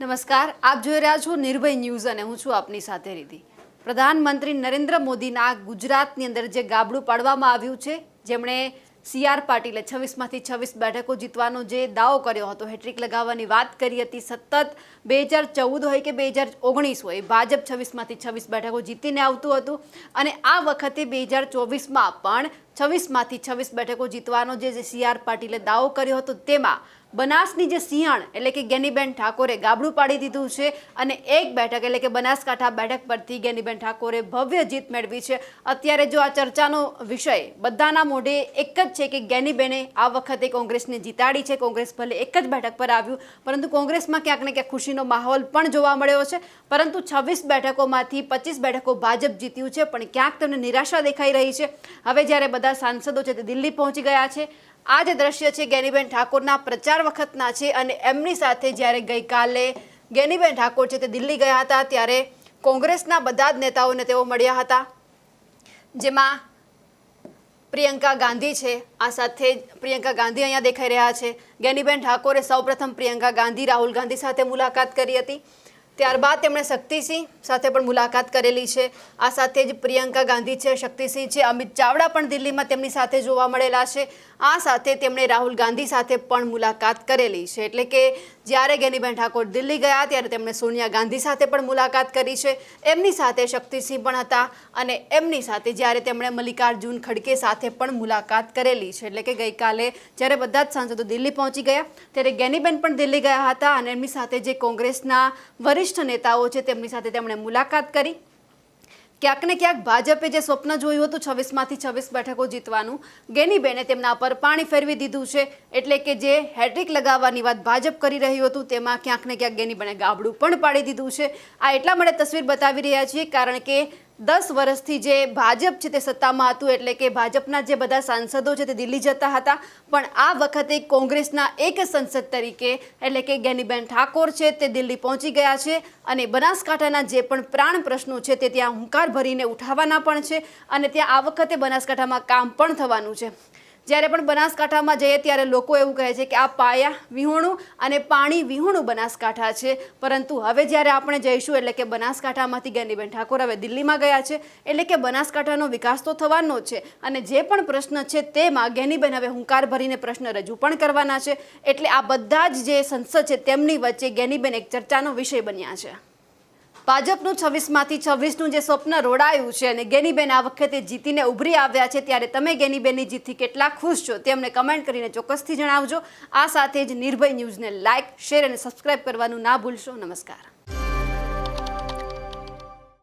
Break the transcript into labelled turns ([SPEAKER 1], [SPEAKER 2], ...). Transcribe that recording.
[SPEAKER 1] નમસ્કાર, આપ જોઈ રહ્યા છો નિર્ભય ન્યૂઝ અને હું છું આપની સાથે રીતિ પ્રધાનમંત્રી નરેન્દ્ર મોદીના ગુજરાતની અંદર જે ગાબડું પાડવામાં આવ્યું છે, જેમણે સી આર પાટીલે છવ્વીસમાંથી છવ્વીસ બેઠકો જીતવાનો જે દાવો કર્યો હતો, હેટ્રિક લગાવવાની વાત કરી હતી, સતત બે હજાર ચૌદ હોય કે બે હજાર ઓગણીસ હોય, ભાજપ છવ્વીસમાંથી છવ્વીસ બેઠકો જીતીને આવતું હતું અને આ વખતે બે હજાર ચોવીસમાં પણ છવ્વીસમાંથી છવ્વીસ બેઠકો જીતવાનો જે સી આર પાટીલે દાવો કર્યો હતો, તેમાં બનાસની જે સિંહણ એટલે કે ગેનીબેન ઠાકોરે ગાબડું પાડી દીધું છે અને એક બેઠક, એટલે કે બનાસકાંઠા બેઠક પરથી ગેનીબેન ઠાકોરે ભવ્ય જીત મેળવી છે. અત્યારે જો આ ચર્ચાનો વિષય બધાના મોઢે એક જ છે કે ગેનીબેને આ વખતે કોંગ્રેસને જીતાડી છે. કોંગ્રેસ ભલે એક જ બેઠક પર આવ્યું, પરંતુ કોંગ્રેસમાં ક્યાંક ને ક્યાંક ખુશીનો માહોલ પણ જોવા મળ્યો છે. પરંતુ છવ્વીસ બેઠકોમાંથી પચીસ બેઠકો ભાજપ જીત્યું છે, પણ ક્યાંક તેમને નિરાશા દેખાઈ રહી છે. હવે જ્યારે બધા સાંસદો છે તે દિલ્હી પહોંચી ગયા છે આ જે દ્રશ્ય છે ગેનીબેન ઠાકોરના પ્રચાર વખતના છે અને એમની સાથે જ્યારે ગઈકાલે ગેનીબેન ઠાકોર છે તે દિલ્હી ગયા હતા, ત્યારે કોંગ્રેસના બધા જ નેતાઓને તેઓ મળ્યા હતા. જેમાં પ્રિયંકા ગાંધી છે, આ સાથે પ્રિયંકા ગાંધી અહીંયા દેખાઈ રહ્યા છે. ગેનીબેન ઠાકોરે સૌપ્રથમ પ્રિયંકા ગાંધી, રાહુલ ગાંધી સાથે મુલાકાત કરી હતી. ત્યારબાદ તેમણે શક્તિસિંહ સાથે પણ મુલાકાત કરેલી છે. આ સાથે જ પ્રિયંકા ગાંધી છે, શક્તિસિંહ છે, અમિત ચાવડા પણ દિલ્હીમાં તેમની સાથે જોવા મળેલા છે. આ સાથે તેમણે રાહુલ ગાંધી સાથે પણ મુલાકાત કરેલી છે. એટલે કે જ્યારે ગેનીબેન ઠાકોર દિલ્હી ગયા ત્યારે તેમણે સોનિયા ગાંધી સાથે પણ મુલાકાત કરી છે. એમની સાથે શક્તિસિંહ પણ હતા અને એમની સાથે જ્યારે તેમણે મલ્લિકાર્જુન ખડકે સાથે પણ મુલાકાત કરેલી છે. એટલે કે ગઈકાલે જ્યારે બધા જ સાંસદો દિલ્હી પહોંચી ગયા, ત્યારે ગેનીબેન પણ દિલ્હી ગયા હતા અને એમની સાથે જે કોંગ્રેસના વરિષ્ઠ નેતાઓ છે, તેમની સાથે તેમણે મુલાકાત કરી. ક્યાંક ને ક્યાંક ભાજપે જે સ્વપ્ન જોયું હતું, છવ્વીસમાંથી છવ્વીસ બેઠકો જીતવાનું, ગેનીબેને તેમના પર પાણી ફેરવી દીધું છે. એટલે કે જે હેટ્રિક લગાવવાની વાત ભાજપ કરી રહ્યું હતું, તેમાં ક્યાંક ને ક્યાંક ગેનીબેને ગાબડું પણ પાડી દીધું છે. આ એટલા માટે તસવીર બતાવી રહ્યા છીએ, કારણ કે દસ વર્ષથી જે ભાજપ છે તે સત્તામાં હતું એટલે કે ભાજપના જે બધા સાંસદો છે તે દિલ્હી જતા હતા. પણ આ વખતે કોંગ્રેસના એક સંસદ તરીકે એટલે કે ગેનીબેન ઠાકોર છે તે દિલ્હી પહોંચી ગયા છે અને બનાસકાંઠાના જે પણ પ્રાણ પ્રશ્નો છે તે ત્યાં હુંકાર ભરીને ઉઠાવવાના પણ છે અને ત્યાં આ વખતે બનાસકાંઠામાં કામ પણ થવાનું છે. જ્યારે પણ બનાસકાંઠામાં જઈએ ત્યારે લોકો એવું કહે છે કે આ પાયા વિહોણું અને પાણી વિહોણું બનાસકાંઠા છે. પરંતુ હવે જ્યારે આપણે જઈશું એટલે કે બનાસકાંઠામાંથી ગેનીબેન ઠાકોર હવે દિલ્હીમાં ગયા છે, એટલે કે બનાસકાંઠાનો વિકાસ તો થવાનો છે અને જે પણ પ્રશ્ન છે તેમાં ગેનીબેન હવે હુંકાર ભરીને પ્રશ્ન રજૂ પણ કરવાના છે. એટલે આ બધા જ જે સંસદ છે તેમની વચ્ચે ગેનીબેન એક ચર્ચાનો વિષય બન્યા છે. ભાજપનું છવ્વીસમાંથી છવ્વીસનું જે સ્વપ્ન રોડાયું છે અને ગેનીબેન આ વખતે જીતીને ઉભરી આવ્યા છે, ત્યારે તમે ગેનીબેનની જીતથી કેટલા ખુશ છો તે અમને કમેન્ટ કરીને ચોક્કસથી જણાવજો. આ સાથે જ નિર્ભય ન્યૂઝને લાઇક શેર અને સબસ્ક્રાઇબ કરવાનું ના ભૂલશો. નમસ્કાર.